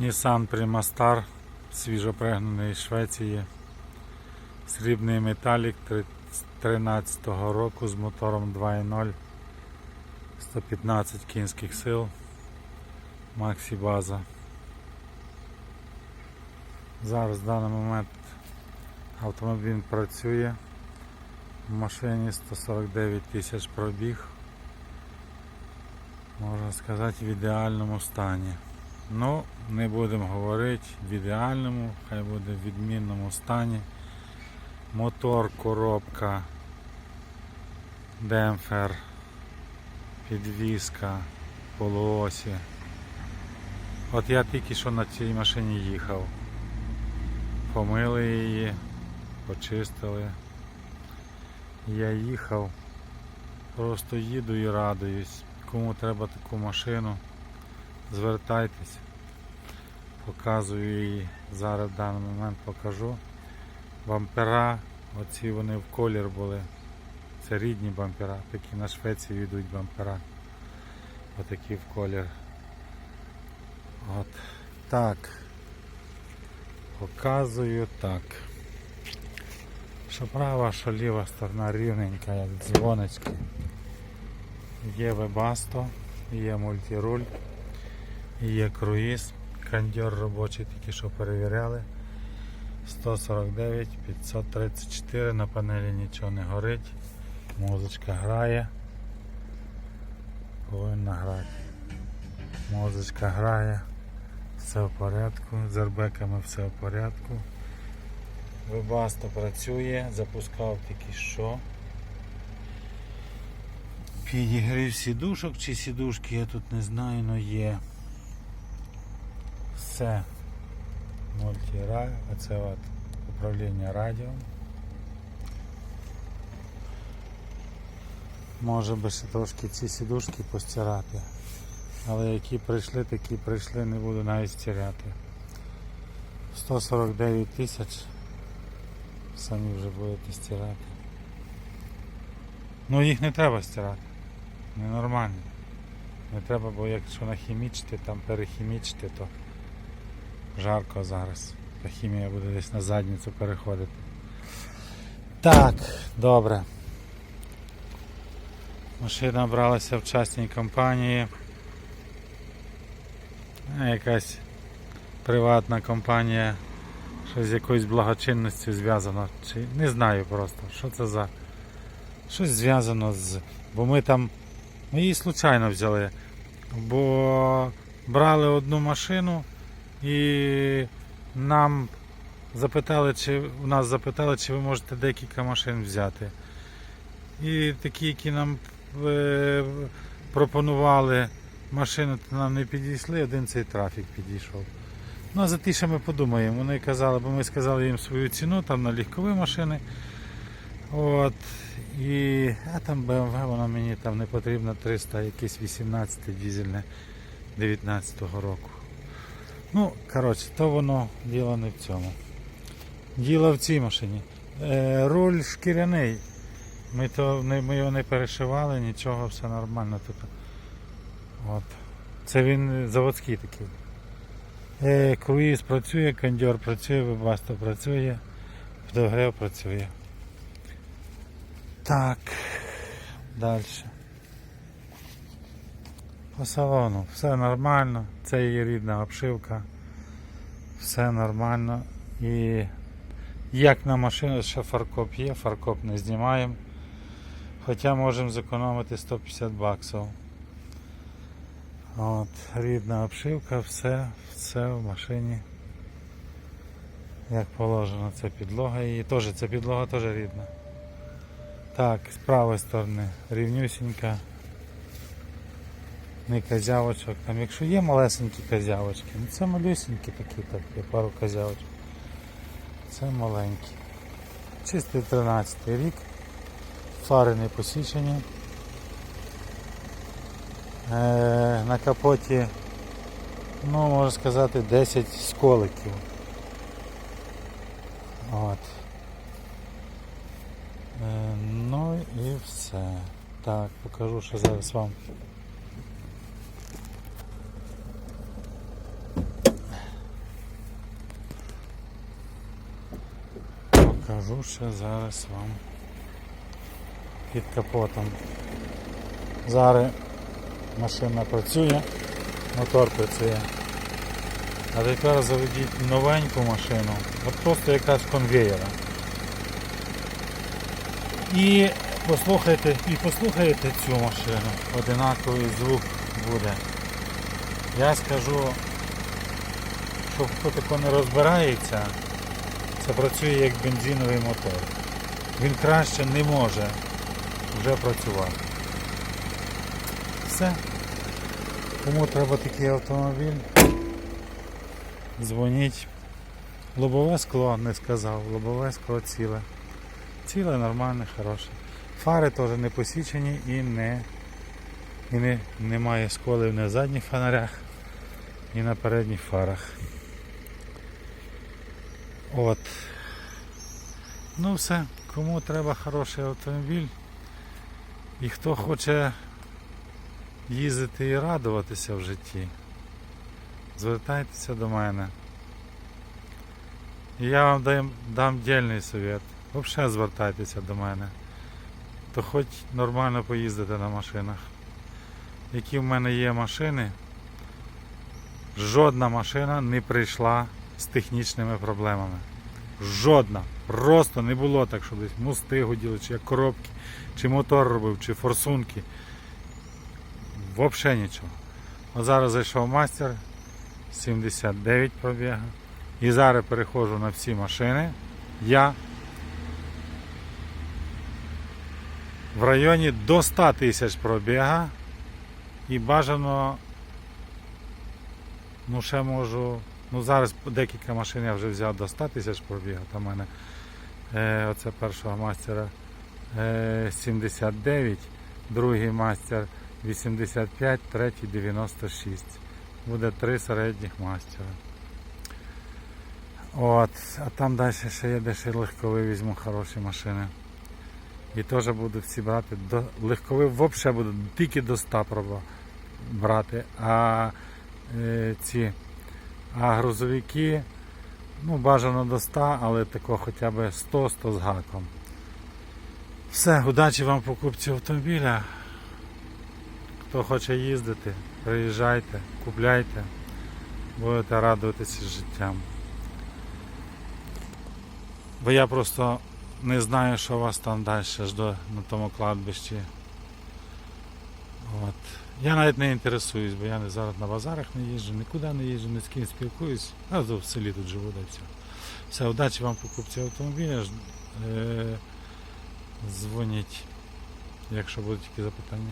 Nissan Primastar, свіжопригнаний Швеції. Срібний металік 13 року з мотором 2.0, 115 кінських сил, Максі база. Зараз в даний момент автомобіль працює. В машині 149 тисяч пробіг. Можна сказати, в ідеальному стані. Ну, не будемо говорити в ідеальному, хай буде в відмінному стані. Мотор, коробка, демпфер, підвіска, полуосі. От я тільки що на цій машині їхав. Помили її, почистили. Я їхав, просто їду і радуюсь. Кому треба таку машину, звертайтесь. Показую її. Зараз в даний момент покажу. Бампера, оці вони в колір були. Це рідні бампера, такі на Швеції йдуть бампера. Отакі в колір. От так. Показую так. Що права, що ліва сторона рівненька, як дзвоночки. Є вебасто, є мультируль, є круїз, кондьор робочий тільки що перевіряли. 149, 534, на панелі нічого не горить. Музичка грає. Повинна грати. Музичка грає. Все в порядку. З арбеками все в порядку. Вебасто працює, запускав тільки що. Підігрів сідушок чи сідушки, я тут не знаю, але є. Все. Мультира, оце от управління радіо. Може би ще трошки ці сідушки постирати. Але які прийшли, такі прийшли, не буду навіть стирати. 149 тисяч. Самі вже будете стирати. Ну їх не треба стирати. Ненормально. Не треба, бо якщо нахімічити, там перехімічити, то жарко зараз. Та хімія буде десь на задницю переходити. Так, добре. Машина бралася в частній компанії. Якась приватна компанія, що з якоюсь благочинністю зв'язано. Чи не знаю просто, що це за. Щось зв'язано з. Бо ми там. Ми її случайно взяли. Бо брали одну машину і нам запитали, чи у нас запитали, чи ви можете декілька машин взяти. І такі, які нам е, пропонували машини, то нам не підійшли, один цей трафік підійшов. Ну а за ті, що ми подумаємо, вони казали, бо ми сказали їм свою ціну там на легкові машини. От. І а там BMW, вона мені там не потрібна 300, якесь 18 дізельне 19-го року. Ну, коротше, то воно діло не в цьому. Діло в цій машині. Е, руль шкіряний. Ми, то, ми його не перешивали, нічого, все нормально тут. От. Це він заводський такий. Е, круїз працює, кондьор працює, вебасто працює, подогрев працює. Так, далі. По салону все нормально, це її рідна обшивка, все нормально. І як на машину ще фаркоп є, фаркоп не знімаємо. Хоча можемо зекономити 150 баксів. От, рідна обшивка, все, все в машині. Як положено, це підлога її. Теж, ця підлога теж рідна. Так, з правої сторони рівнюсінька. Не козявочок. Там, якщо є малесенькі козявочки, ну це малюсенькі такі, так, є пару козявочок. Це маленькі. Чистий 13 рік. Фари не посічені. Е, на капоті, ну, можна сказати, 10 сколиків. От. Е, ну і все. Так, покажу, що зараз вам. Покажу зараз вам під капотом. Зараз машина працює, мотор працює. А тепер заведіть новеньку машину, от просто якась конвеєра. І послухайте, і послухайте цю машину. Одинаковий звук буде. Я скажу, що хто тако не розбирається, це працює як бензиновий мотор. Він краще не може вже працювати. Все. Кому треба такий автомобіль? Дзвоніть. Лобове скло не сказав, лобове скло ціле. Ціле, нормальне, хороше. Фари теж не посічені і не, і не, немає сколів на задніх фонарях і на передніх фарах. От. Ну все, кому треба хороший автомобіль і хто хоче їздити і радуватися в житті, звертайтеся до мене. І я вам дам, дам дільний совет. Взагалі звертайтеся до мене. То хоч нормально поїздити на машинах. Які в мене є машини, жодна машина не прийшла з технічними проблемами. Жодна. Просто не було так, що десь мости гуділи, чи як коробки, чи мотор робив, чи форсунки. Взагалі нічого. От зараз зайшов мастер 79 пробіга. І зараз переходжу на всі машини. Я в районі до 100 тисяч пробіга і бажано, ну ще можу, ну зараз декілька машин я вже взяв до 100 тисяч пробіга. Там в мене е, оце першого мастера е, 79, другий мастер 85, третій 96. Буде три середніх мастера. От, а там далі ще є де ще легковий візьму хороші машини. І теж буду всі брати. До, легковий взагалі буду тільки до 100 проба брати. А е, ці а грузовики, ну бажано до 100, але тако хоча б 100-100 з гаком. Все, удачі вам покупці автомобіля. Хто хоче їздити, приїжджайте, купляйте, будете радуватися життям. Бо я просто не знаю, що вас там далі жде на тому кладбищі. Я навіть не інтересуюсь, бо я не зараз на базарах не їжджу, нікуди не їжджу, ні з ким спілкуюсь, а в селі тут живу, да все. Все, удачі вам покупці автомобіля. Е, дзвоніть, якщо будуть такі запитання.